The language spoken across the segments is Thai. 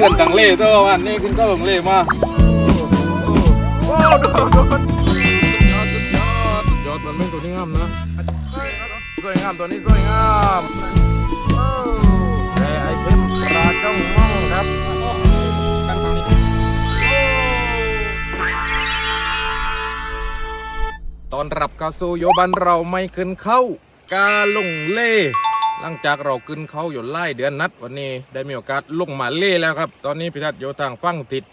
พื่อนกังเล่ตัววันนี้คุณก็บังเล่มาโอ้โดนโดนสุดยอดสุดยอดสุดยอดมันไม่ตัวนี้งามนะสวยงามตัวนี้สวยงามแต่ไอเทมปลาจ้องม่องครับตั้งตรงนี้ตอนรับเข้าสูโยบันเราไม่ขึ้นเข้ากาลงเล่ หลังจากเราขึ้นเขาอยู่ไล่เดือนนัดวันนี้ได้มีโอกาสลงมาเล่แล้วครับ ตอนนี้พิทัศน์อยู่ทางฝั่งติด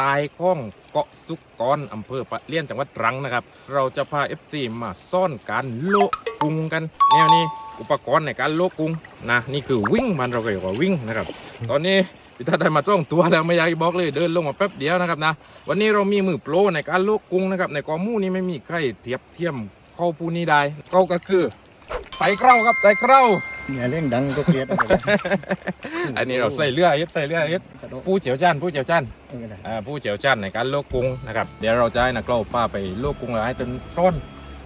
ตายข้องเกาะสุกกรอำเภอปะเลี่ยนจังหวัดตรังนะครับ เราจะพา FC มาซ่อนการโลกุงกันแนวนี้อุปกรณ์ในการโลกุงนะนี่คือวิ่งมันเราก็เรียกว่าวิ่งนะครับ ตอนนี้พิทัศน์ได้มาจ้องตัวแล้วไม่อยากบอกเลยเดินลงมาแป๊บเดียวนะครับนะวันนี้เรามีมือโปรในการโลกุงนะครับในกอมู่นี้ไม่มีใครเทียบเทียมเข้าผู้นี้ได้ก็ก็คือไต่เกล้าครับไต่เกล้า เนี่ยเร่งดังก็เกลียดอะไรอันนี้เราใส่เรือเอ็ดใส่เรือเอ็ดกระโดดผู้เจียวจ้านผู้เจียวจ้านเออได้อ่าผู้เจียวจ้านในการโลกกรุงนะครับเดี๋ยวเราจะให้นักเล่าป้าไปโลกกรุงแล้วให้จนต้น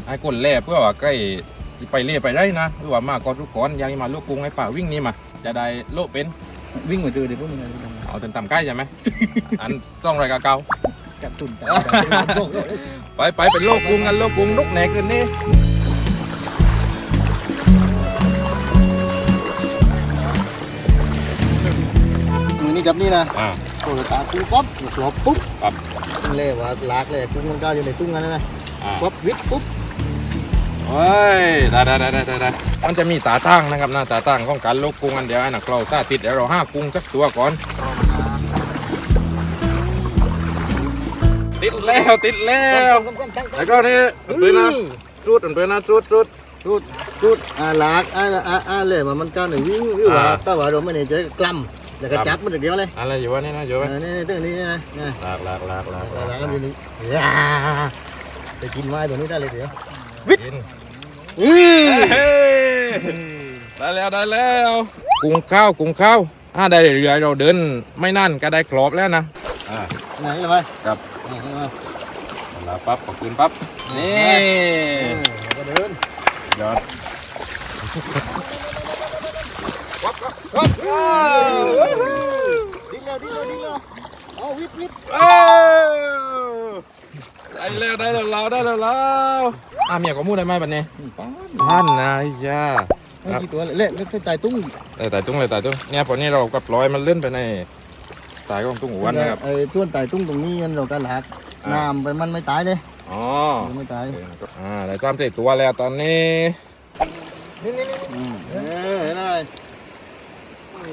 ให้คนแล่เพื่อว่าใกล้ไปเล่ไปได้นะหรือว่ามาก่อนทุกก่อนอยังมาโลกกรุงให้ป่าวิ่งนี่มา จะได้โลกเป็นวิ่งมาเจอเดี๋ยวพวกมึงอะไรทำเอาจนต่ำใกล้ใช่ไหม อันซ่องรายการเก่ากัดตุ่นแต่ไปไปเป็นโลกกรุงกันโลกกรุงนกแหนกคืนนี้ จับนี่นะอ่า โอ้ตากุ้งป๊อปหลบปุ๊บครับ เล่ว่าลากเลยกุ้งมันก็อยู่ในตุ้งนั้นนะอ่าป๊อปวิทปุ๊บเฮ้ยได้ได้ได้ได้ได้ได้มันจะมีตาตั้งนะครับหน้าตาตั้งของการโลกกรุงอันเดียวให้นักเล่าตาติดเดี๋ยวเราห้ากรุงสักตัวก่อน ติดแล้วติดแล้วแล้วก็นี่มันเป็นนะจุดมันเป็นนะจุดจุดจุดจุดอ่าลากอ่าอ่าอ่าเลยมันมันก็หนึ่งวิ่งหรือว่าอ่าถ้าว่าเราไม่ได้จะกล้ำ แล้วก็จับมันเดียวเลยอะไรอยู่วะนี่นะอยู่เอวะอนี่นี่เรื่องนี้นะนะลากลากลากลากลากกันทีนี้ไปกินไม้ตัวนี้ได้เลยเดี๋ยวกินอือเฮ้ยได้แล้วได้แล้วกุ้งข้าวกุ้งข้าวอ่าได้เรือเราเดินไม่นั่นก็ได้กรอบแล้วนะอ่าไหนเลยไปครับอ่ามาแล้วปั๊บขอบคุณปั๊บนี่เออแล้วก็เดินยอด ดิ้นแล้วดิ้นแล้วดิ้นแล้วเอาวิทวิทเอ้ยได้แล้วได้แล้วเราได้แล้วเราอ่าเมียก็มูดได้ไหมบัดนี้ป้าท่านนายยาไม่กี่ตัวเลยเละเล็กใจตุ้งเลยตายตุ้งเลยตายตุ้งเนี่ยพอนี้เราก็ปล่อยมันเลื่อนไปในตายของตุ้งหัวนะครับไอ้ต้นไต่ตุ้งตรงนี้เราก็หลักอ่าน้ำไปมันไม่ตายเลยอ๋อมันไม่ตายอ่าได้จำเจ็ดตัวแล้วตอนนี้นี่นี่นี่เออเห็นไหม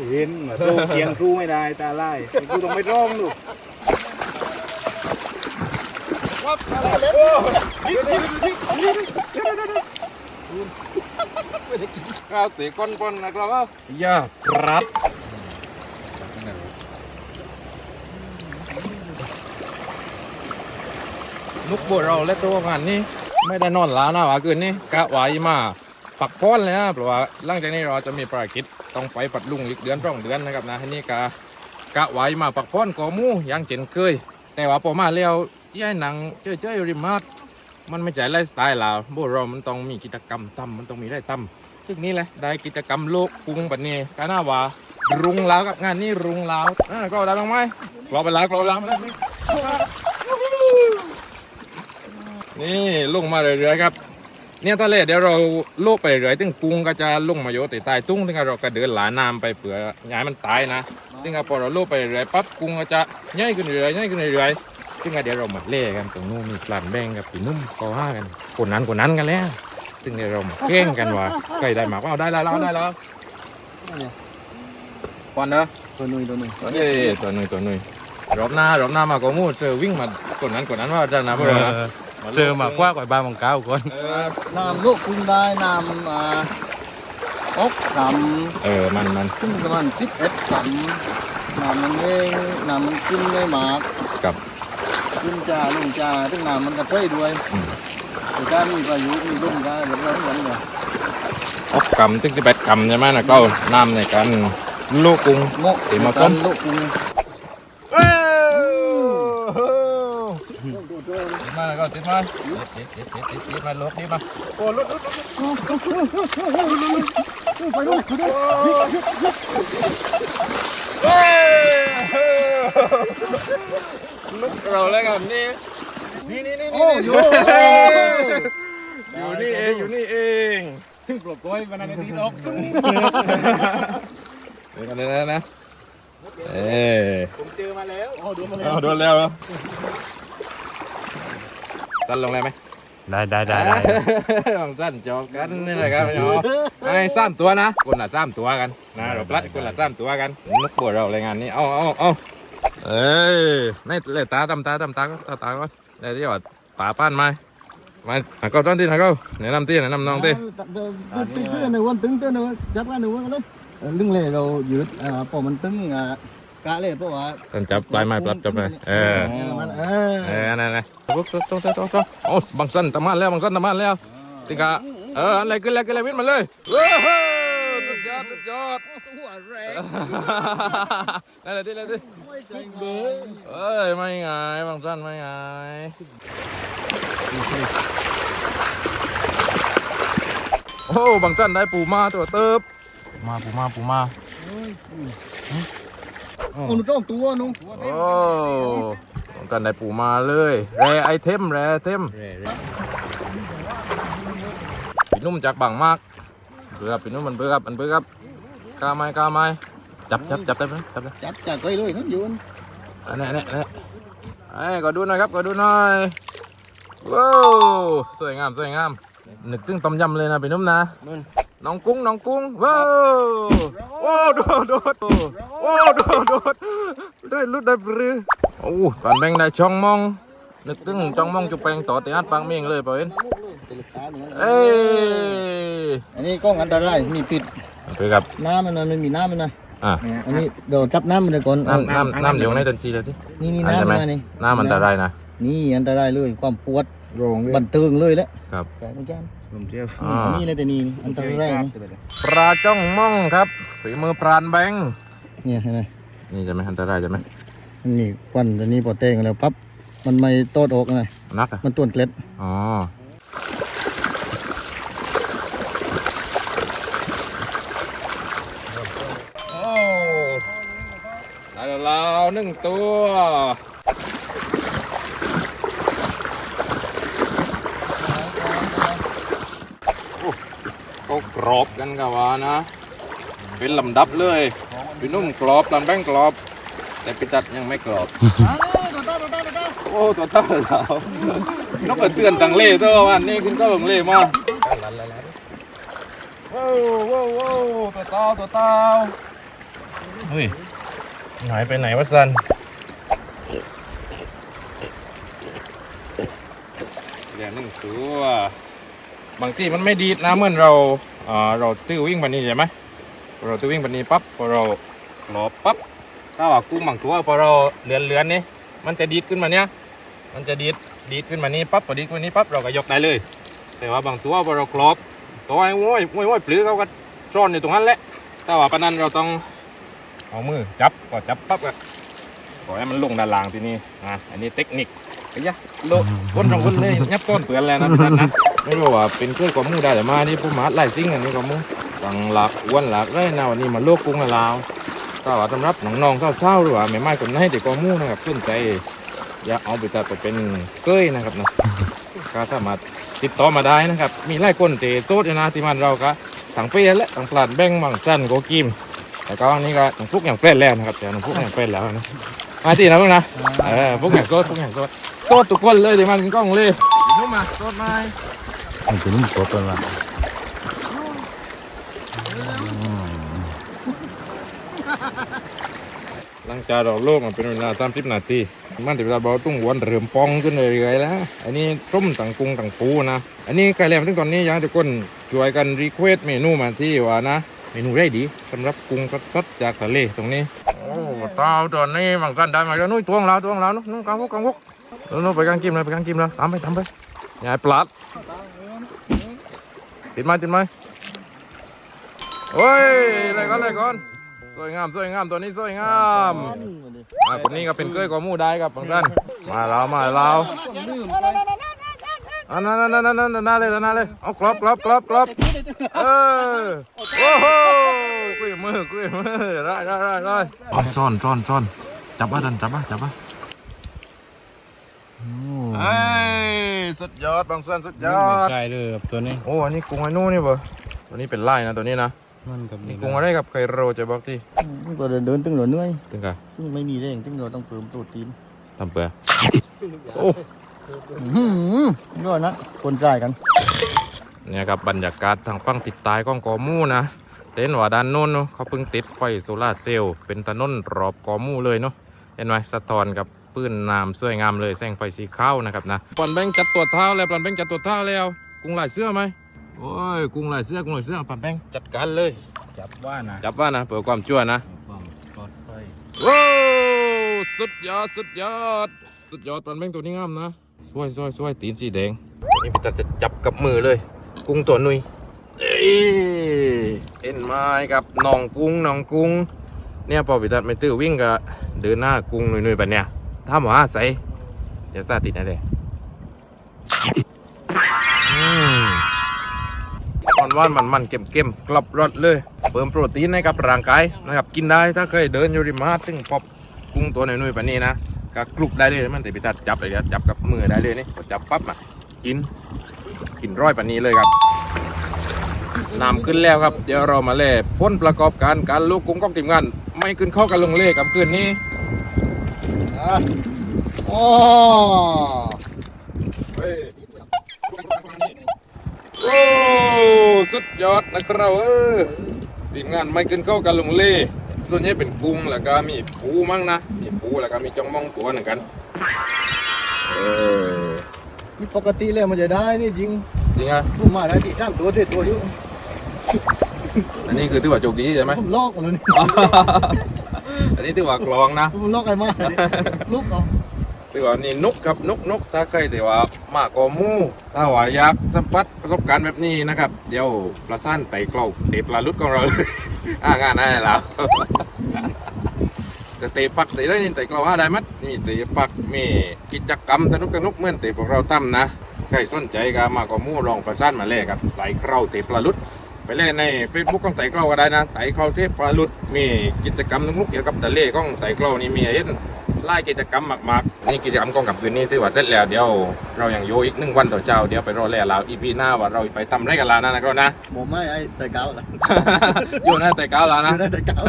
เห็นเหมือนโรงเคียงครูไม่ได้ ตาไล่ไอ้ครูต้องไม่ร้องลูกข้าวตีก้อนก้นนะครับว่าย่าครับนุกบวเราและตัวงานนี้ไม่ได้นอนหลานะว่าคืนนี้กะไหวมา ปักพ้อนเลยนะเพราะว่าหลังจากนี้เราจะมีภารกิจต้องไปปัดลุงอีกเดือนสองเดือนนะครับนะทีนี้กะกะไหวมาปักพ้อนกอมูอย่างเช่นเคย แต่ว่าพอมาแล้วย่ายหนังเจ้ยๆริมมาดมันไม่ใช่ไลฟ์สไตล์เราโบเรามันต้องมีกิจกรรมตั้มมันต้องมีได้ตั้มทึกนี้แหละได้กิจกรรมโลกกรุงแบบนี้กาหน้าว่ารุงแล้วกับงานนี้รุงแล้วนั่นก็ได้บ้างไหมกรอไปแล้วกรอไปแล้วนี่ลงมาเรื่อยๆครับ เนี่ยทะเลเดี๋ยวเราโลกไปเรื่อยถึงกรุงก็จะลงมาโยติใต้ตุ้งถึงเราก็เดินหลาน้ำไปเผื่อย้ายมันตายนะซึ่งพอเราโลกไปเรื่อยปั๊บกุ้งก็จะย่อยขึ้นเรื่อยย่อยขึ้นเรื่อยซึ่งเดี๋ยวเรามาเล่กันตรงนู้นมีปลานแบงกับปีนุ่มก็ห้ากันคนนั้นคนนั้นกันแล้วซึ่งเดี๋ยวเรามาเก่งกันว่าใครได้มากว่าเอาได้แล้วได้แล้วควันเนอะตัวนุ่ยตัวนุยเอ้ยตัวหนุ่ยตัวหนุ่ยรอบหน้ารอบหน้ามาก็มูเจอวิ่งมาคนนั้นคนนั้นว่าจะนะพวก เราเจอมากว่ากว่าบ้านของเก้าคนเออน้ำลูกกุ้งได้น้ำอ่าอกสามเออมันมันขึ้นประมาณสิบเอ็ดสามน้ำมันเองน้ำมันขึ้นไม่มากกับขึ้นจ่าลงจ่าซึ่งน้ำมันกระเทยด้วยอืมแต่ถ้ามีพายุมีลมก็เดือดร้อนกันเลยอบกำตึ้งที่แปดกำใช่ไหมนะก็น้ำในการโลกกุ้งโมกตีมาต้มลูกกุ้ง ติดมาก็ติดมาติดติดติดติดติดมาลบติดมาไปลูกไปลูกเฮ้ยลุกเราแล้วกันนี่นี่นี่นี่โอ้โยอยู่นี่เองอยู่นี่เองปลดปล่อยวันนั้นในที่นกเดี๋ยวกันเลยนะนะเอ้ยผมเจอมาแล้วโอ้ดูมาแล้วเอาโดนแล้วเหรอ สั้นลงเลยไหมได้ได้ได้ได้บางสั้นจอกกันนี่แหละครับพี่น้องไอ้สามตัวนะคนละสามตัวกันนะเราปลัดคนละสามตัวกันนกปวดเรารายงานนี้เอาเอาเอาเอ้ยไม่เลยตาตำตาตำตาก็ตาตาก็ได้ที่ว่าป่าป้านไม้มาหาก็ต้นที่ไหนก็แนะนำที่แนะนำน้องที่ตึ้งตึ้งหนึ่งวันตึ้งตึ้งหนึ่งจับว่าหนึ่งวันเลยตึ้งเลยเรายืดอ่าพอมันตึ้งอ่า กะเลยเพราะว่าต้นจับปลายไม้ปลับจับไปเออมันเอเอออนั่นแหละตุ๊กตุ๊กตุ๊กตุ๊กตุ๊กโอ้บางสั้นตะมันแล้วบางสั้นตะมันแล้วติกาเอออะไรขึ้นแล้วขึ้นแล้ววิ่งมาเลยว้าวสุดยอดสุดยอดหัวแรงนั่นแหละที่นั่นแหละที่ไม่ใจเบอเอ้ยไม่ไงายบางสั้นไม่ไงายโอ้บางสั้นได้ปูมาตัวเติบ มาปูมาปูมา โอ้หนูต้องตัวนุ่งโอ้บางสั้นได้ปูมาเลยแรไอเทมแรไอเทมปีนุ่มจากบางมากเบื่อปีนุ่มมันเบื่อมันเบื่อกล้าไหมกล้าไหมจับจับจับได้ไหมจับได้จับจากไปเลยนั่นยืนอันนี้อันนี้อันนี้ไอ้ยก็ดูหน่อยครับก็ดูหน่อยว้าวสวยงามสวยงามนึกถึงต้มยำเลยนะพี่นุ่มนะ น้องกุ้งน้องกุ้งว้าวโอ้โดดโดดโอ้โดดโดดได้ลุดได้ปรือโอ้ก่อนแบ่งได้ช่องมองนึกถึงช่องมองจุแปงต่อตีอัดปังเมียงเลยเปล่าเห็นเอ้ยอันนี้กล้องอันตรายมีปิดไปครับน้ำมันมันมีน้ำมันนะอะอันนี้เดี๋ยวจับน้ำมันเลยก่อนน้ำน้ำน้ำเดี๋ยวในทันทีเลยที่นี่นี่อันใช่น้ำไหมมันนี่น้ำมันอันตรายนะนี่อันตรายเลยความปวด โรงเลยบันเทิงเลยแหละครับ แต่อาจารย์ผมเที่ยวอ่า อันนี้เลยแต่นี่อันตรายนี่ปลาจ้องม่องครับฝีมือพรานแบงค์เนี่ยเห็นไหมนี่จะไหมอันตรายจะไหมนี่ควันอันนี้พอเต้งแล้วปั๊บมันไม่โตดออกไงนักอะมันต้วนเกล็ดอ๋อโอ้ได้แล้วเราหนึ่งตัว เขากรอบกันกับว่านะ เป็นลำดับเลยพี่นุ่มกรอบลำแบงกรอบ แต่พี่ตัดยังไม่กรอบโอ้ตัวเท่าเรานกกระเตือนตังเล่ตัววันนี้คุณก็ลงเล่มาว้าวว้าวว้าวตัวเต้าตัวเต้าเฮ้ยหายไปไหนวะซันเดี๋ยวหนึ่งตัว บางที่มันไม่ดีดนะเหมือนเราอ่าเราตื้อวิ่งแบบนี้ใช่ไหมเราตื้อวิ่งแบบนี้ปั๊บพอเราหลบปั๊บถ้าว่ากุ้งบางตัวพอเราเลือนเลือนๆนี่มันจะดีดขึ้นมาเนี้ยมันจะดีดดีดขึ้นมานี้ปั๊บพอดีดขึ้นมานี้ปั๊บเราก็ยกได้เลย แต่ว่าบางตัวพอเราครอบตัวไอ้โว้ยโว้ยโว้ยปลือเขาก็ซ่อนอยู่ตรงนั้นแหละแต่ว่าปะนั้นเราต้องเอามือจับก็จับปั๊บก็ขอให้มันลงด้านล่างทีนี้อะอันนี้เทคนิคไอ้ยะโลก้นตรงก้นเลยยับก้นเปลือนแล้วนะพี่นัทนะ ไม่รู้ว่าเป็นเครื่องความมือได้แต่มานี่ผู้หมาไล่ซิ่งอันนี้ความมือตังหลักอ้วนหลักเลยนะวันนี้มาโลกกุ้งกับลาวก็ว่าสำหรับน้องๆเศร้าๆหรือว่าไม่ไม่คนไหนเด็กความมือนะครับขึ้นใจอยากเอาไปตัดไปเป็นเก้ยนะครับนะก็สามารถติดต่อมาได้นะครับ มีหลายคนเตะโต๊ะอยู่นะที่มันเราก็ถังเปียและถังปลาดแบงบางจันโกกิมแต่ก็อันนี้ก็ถังฟุกอย่างเป็นแล้วนะครับแต่ถังฟุกอย่างเป็นแล้วนะมาที่นะพวกนะเออฟุกอย่างโต๊ะฟุกอย่างโต๊ะโต๊ะทุกคนเลยที่มันกล้องเลยนุ่มมาโต๊ะไม้ มันจะนุ่มตัวเป็นละหลังจากเราโลกมันเป็นเวลาสามสิบนาทีมันถึงเวลาเบาตุ้งหวนเริ่มปองขึ้นเรื่อยๆแล้ว อันนี้ต้มต่างกุ้งต่างปูนะ อันนี้ใกล้แล้วถึงตอนนี้ยังจะก้นช่วยกันรีเควสเมนูมาที่ว่านะ เมนูได้ดีสำหรับกุ้งสดๆจากทะเลตรงนี้ โอ้เต้าตอนนี้บางกันได้มาแล้วนู้นตวงเราตวงเรานู้นกางวกกางวกนู้นไปกางกิมเลยไปกางกิมเลยตามไปตามไปยาให้ปลาด ติดไหมติดไหมโอ้ยอะไรก่อนอะไรก่อนสวยงามสวยงามตัวนี้สวยงามอ่าคนนี้ก็เป็นเกยกอมูได้ครับบางท่านมาแล้วมาแล้วอันนั้นนั่นนั่นนั่นนั่นเลยนั่นเลยเอากรอบกรอบกรอบกรอบเออโอ้โหกุยมือกุยมือได้ได้ได้ได้ซ่อนซ่อนซ่อนจับอะดันจับอะจับอะ เอ้ยสุดยอดบางส่วนสุดยอดใกล้เลยครับตัวนี้ โอ้อันนี้กุ้งไอ้นู่นนี่เบอตัวนี้เป็นไล่นะตัวนี้นะมันกับนี่กุ้งอะไรกับไคโรจะบอกที่ก็เดินเดินตึงหลเหนื่อยถึงกันตึงไม่มีแรงตึงเราต้องเพิ่มโปรตีนทำเปลือโอ้อื้อหือนี่ก่อนนะคนจ่ายกันเนี่ยครับบรรยากาศทางฝั่งติดตายของกอมู่นะเห็นว่าด้านโน้นเนาะเขาเพิ่งติดไฟโซลาร์เซลล์เป็นถนนรอบกอมู่เลยเนาะเห็นไหมสะท้อนกับ ปื้นน้ำสวยงามเลยแสงไฟสีขาวนะครับนะปอนแบงจัดตัวเท้าแล้วปอนแบงจัดตัวเท้าแล้ว กุ้งลายเสื้อไหมโอ้ยกุ้งลายเสื้อกุ้งลายเสื้อปอนแบงจัดการเลย จับว่านะจับว่านะเปิดความชั่วนะความปลอดภัยว้าวสุดยอดสุดยอด สุดยอดปลาแม่งตัวนี้งามนะสวยสวยสวยตีนสีแดงนี่พี่ตาจะจับกับมือเลย กุ้งตัวนุยเอ้ยเอ็นไม้กับน้องกุ้งน้องกุ้งเนี่ยพอพี่ตาไม่ตื้อวิ่งก็เดินหน้ากุ้งนุยนุยๆแบบเนี้ย ถ้าหมอใส่เดี๋ยวซาติดนะเด้อืมอ่อนว่านมันมันๆเก็มเก็มๆกลับรสเลยเพิ่มโปรตีนให้กับร่างกายนะครับกินได้ถ้าเคยเดินอยู่ริมหาดซึ่งพบกุ้งตัวหนุ่ยๆแบบนี้นะก็กรุบได้เลยมันแต่พิทัดจับเลยจับกับมือได้เลยนี่จับปั๊บอะกินกินร้อยแบบนี้เลยครับน้ำขึ้นแล้วครับ เดี๋ยวเรามาเล่พ้นประกอบการการลูกกุ้งก้องทีมงาน ไม่ขึ้นเข้ากันลงเล่กับคืนนี้อ่ โอ้โอ้สุดยอดนะครับเออทีมงานไม่ขึ้นเข้ากันลงเล่ส่วนใหญ่เป็นกุ้งแล้วก็มีปูมั่งนะมีปูแล้วก็มีจ้องมองตัวหนึ่งกันเออนี่ปกติเลยมันจะได้นี่จริงจริงอะผมมาได้ที่ข้ามตัวเด็ดตัวอยู่อันนี้คือถือว่าโชคดีใช่ไหมผมลอกมันเลย อันนี้ถือว่ากลองนะผมลอกกันมากลุกเอาถือว่านี่นุกครับนุกนุกถ้าเคยแต่ว่ามากกว่าหมู่ถ้าว่าอยากสัมผัสประสบการณ์แบบนี้นะครับ เดี๋ยวประสานไต่เกลาเตะปลาลุดของเราอ่างานได้แล้วจะเตะปักเตะได้นี่เตะเกลาว่าได้มัดนี่เตะปักมีกิจกรรมสนุกสนุกเหมื่อนเตะพวกเราตั้มนะใครสนใจก็มากกว่าหมู่ลองประสานมาเลยครับไต่เกลาเตะปลาลุด ไปเล่นใน Facebook ของไต่เกลาก็ได้นะไต่เกลาเทพปลาลุดมีกิจกรรมนุกๆเกี่ยวกับทะเลของไต่เกลานี่มีให้เห็นไล่กิจกรรมมากๆนี่กิจกรรมกองกับคืนนี้ถือว่าเสร็จแล้วเดี๋ยวเรายังโยอีกหนึ่งวันต่อเช้าเดี๋ยวไปรอแล่ลาวอีพีหน้าว่าเราไปทำไรกันลานะนะครับนะผมไม่ไอ้แต่เก้าละอยู่หน้าแต่เก้าแล้วนะได้แต่เก้า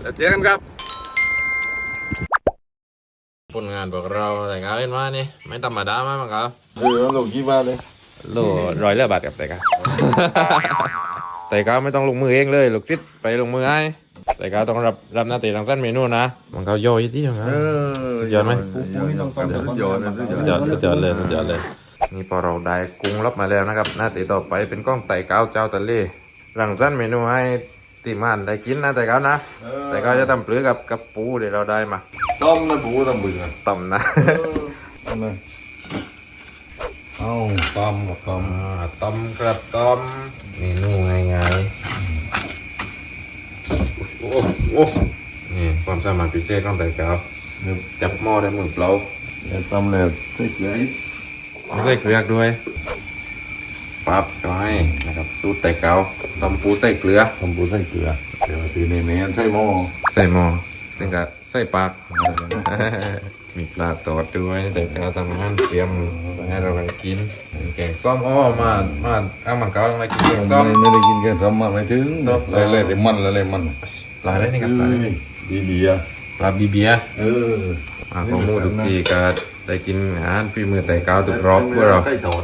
เดี๋ยวเจอกันครับผลงานบอกเราแต่เก้าเห็นว่านี่ไม่ธรรมดามากมั้งครับเออลงกี่บาทเลยโลร้อยเลือบาทกับแต่เก้า แต่เก้าไม่ต้องลงมือเองเลยลูกติดไปลงมือให้แต่เก้าต้องรับรับหน้าที่ทางสั้นเมนูนะ มันเขาโยอีกที่ของเขาสุดยอดไหมปูปูนี่ต้องฟังสุดยอดนะสุดสุดยยออดดสุดยอดเลยสุดยอดเลย นี่พอเราได้กุ้งรับมาแล้วนะครับ หน้าตีต่อไปเป็นกล้องไต่เก้าเจ้าทะเลรังสรรค์เมนูให้ทีมงานได้กินนะแต่เก้านะ แต่เก้าจะทำปลือกับกับปูเดี๋ยวเราได้มาต้มนะปูต้องบึงอะต่ำนะเอาเลย เอาต้มกับต้มอ่าต้มกระต้มเมนูง่ายๆโอ้โหนี่ความสามารถพิเศษของไต่เก้าเดี๋ยวจับหม้อได้มือเปล่าเดี๋ยวต้มเลยใส่เกลืออีกไม่ใส่เกลือด้วยปั๊บก็ให้นะครับสูตรไต่เก้าต้มปูใส่เกลือต้มปูใส่เกลือเดี๋ยวทีนี้เนี่ยใส่หม้อใส่หม้อนึงก็ใส่ปาก มีปลาตอดด้วยแต่เราทำงานเตรียมให้เราไปกินแกงส้มอ้อมามาข้างมันเก่ามากินแกงส้มไม่ได้กินแค่ต้มมาไม่ถึงต้มเลยเลยแต่มันเลยมันปลาอะไรนี่ครับปลาอะไรดีเบียร์ปลาบีเบียเออมาของหมูทุกทีก็ได้กินอาหารฝีมือแต่เก่าทุกรอบพวกเราใส่ตอด